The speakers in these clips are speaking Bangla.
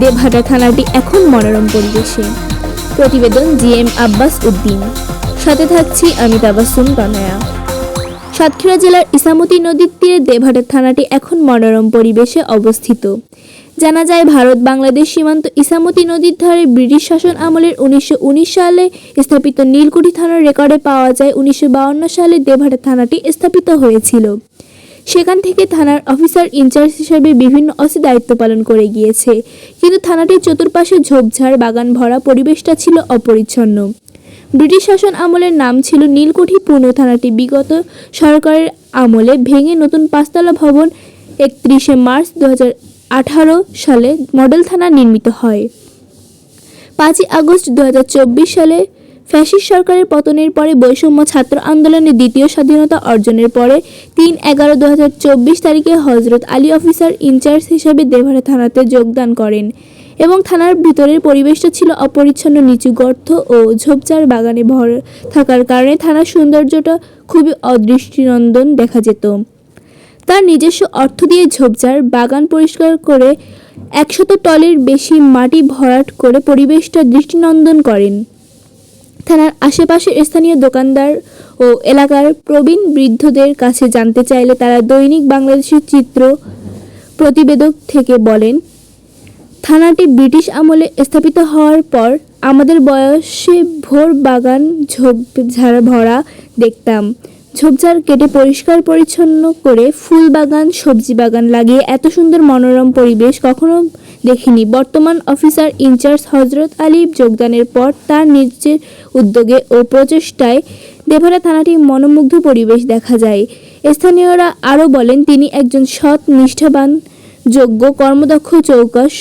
দেবহাটা থানাটি এখন মনোরম পরিবেশে। প্রতিবেদন জি এম আব্বাস উদ্দিন। সাথে থাকছি আমি তাবাসুম তনয়া। সাতক্ষীরা জেলার ইসামতি নদীর তীরে দেবহাটা থানাটি এখন মনোরম পরিবেশে অবস্থিত। জানা যায়, ভারত বাংলাদেশ সীমান্ত ইসামতি নদীর ধারে ব্রিটিশ শাসন আমলের উনিশশো উনিশ সালে স্থাপিত নীলকুঠি থানার রেকর্ডে পাওয়া যায়, উনিশশো সালে দেবহাটা থানাটি স্থাপিত হয়েছিল। সেখান থেকে থানার অফিসার ইনচার্জ হিসেবে বিভিন্ন অসি দায়িত্ব পালন করে গিয়েছে। কিন্তু থানাটির চতুর্পাশে ঝোপঝাড় বাগান ভরা পরিবেশটা ছিল অপরিচ্ছন্ন। ব্রিটিশ শাসন আমলের নাম ছিল নীলকুঠি পূর্ণ থানাটি। বিগত সরকারের আমলে ভেঙে নতুন পাঁচতলা ভবন একত্রিশে মার্চ দু সালে মডেল থানা নির্মিত হয়। পাঁচই আগস্ট দু হাজার চব্বিশ সালে ফ্যাসিস্ট সরকারের পতনের পরে বৈষম্য ছাত্র আন্দোলনের দ্বিতীয় স্বাধীনতা অর্জনের পরে তিন এগারো দু তারিখে হজরত আলী অফিসার ইনচার্জ হিসেবে দেভারা থানাতে যোগদান করেন এবং থানার ভিতরের পরিবেশটা ছিল অপরিচ্ছন্ন, নিচু গর্ত ও ঝোপঝাড় বাগানে ভর থাকার কারণে থানার সৌন্দর্যটা খুবই অদৃষ্টিনন্দন দেখা যেত। তার নিজস্ব অর্থ দিয়ে ঝোপঝাড় বাগান পরিষ্কার করে একশত টলের বেশি মাটি ভরাট করে পরিবেশটা দৃষ্টিনন্দন করেন। থানার আশেপাশের স্থানীয় দোকানদার ও এলাকার প্রবীণ বৃদ্ধদের কাছে জানতে চাইলে তারা দৈনিক বাংলাদেশের চিত্র প্রতিবেদক থেকে বলেন, থানাটি ব্রিটিশ আমলে স্থাপিত হওয়ার পর আমাদের বয়সে ভোর বাগান ঝোপঝাড় ভরা দেখতাম। ঝোপঝাড় কেটে পরিষ্কার পরিচ্ছন্ন করে ফুল বাগান, সবজি বাগান লাগিয়ে এত সুন্দর মনোরম পরিবেশ কখনো দেখিনি। বর্তমান অফিসার ইনচার্জ হজরত আলী যোগদানের পর তার নিজের উদ্যোগে ও প্রচেষ্টায় দেভারা থানাটি মনোমুগ্ধ পরিবেশ দেখা যায়। স্থানীয়রা আরও বলেন, তিনি একজন সৎ, নিষ্ঠাবান, যোগ্য, কর্মদক্ষ, চৌকস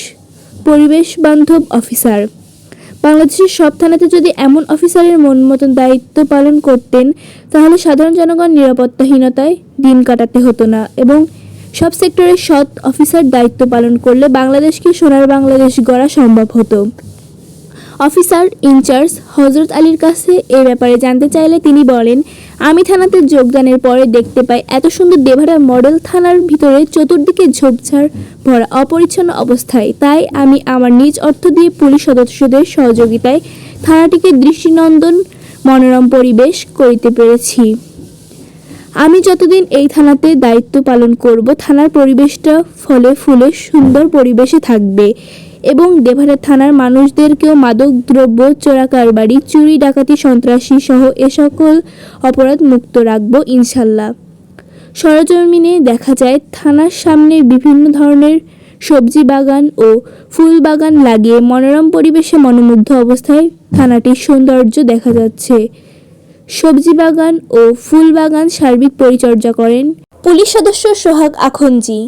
পরিবেশ বান্ধব অফিসার। বাংলাদেশের সব থানাতে যদি এমন অফিসারের মন মতন দায়িত্ব পালন করতেন, তাহলে সাধারণ জনগণ নিরাপত্তাহীনতায় দিন কাটাতে হতো না এবং সব সেক্টরের সৎ অফিসার দায়িত্ব পালন করলে বাংলাদেশকে সোনার বাংলাদেশ গড়া সম্ভব হতো। অফিসার ইনচার্জ হজরত আলীর কাছে এ ব্যাপারে জানতে চাইলে তিনি বলেন, আমি থানাতে যোগদানের পরে দেখতে পাই এত সুন্দর দেভারা মডেল থানার ভিতরে চতুর্দিকে ঝোপঝাড় ভরা অপরিচ্ছন্ন অবস্থায়। তাই আমি আমার নিজ অর্থ দিয়ে পুলিশ সদস্যদের সহযোগিতায় থানাটিকে দৃষ্টিনন্দন মনোরম পরিবেশ করিতে পেরেছি। আমি যতদিন এই থানাতে দায়িত্ব পালন করব, থানার পরিবেশটা ফলে ফুলে সুন্দর পরিবেশে থাকবে এবং দেভারা থানার মানুষদেরকেও মাদক দ্রব্য চোরাকারবারি চুরি, ডাকাতি, সন্ত্রাসী সহ এ সকল অপরাধ মুক্ত রাখব ইনশাল্লাহ। সরজমিনে দেখা যায়, থানার সামনে বিভিন্ন ধরনের সবজি বাগান ও ফুল বাগান লাগিয়ে মনোরম পরিবেশে মনোমুগ্ধ অবস্থায় থানাটির সৌন্দর্য দেখা যাচ্ছে। সবজি বাগান ও ফুল বাগান সার্বিক পরিচর্যা করেন। পুলিশ সদস্য সোহাগ আখঞ্জি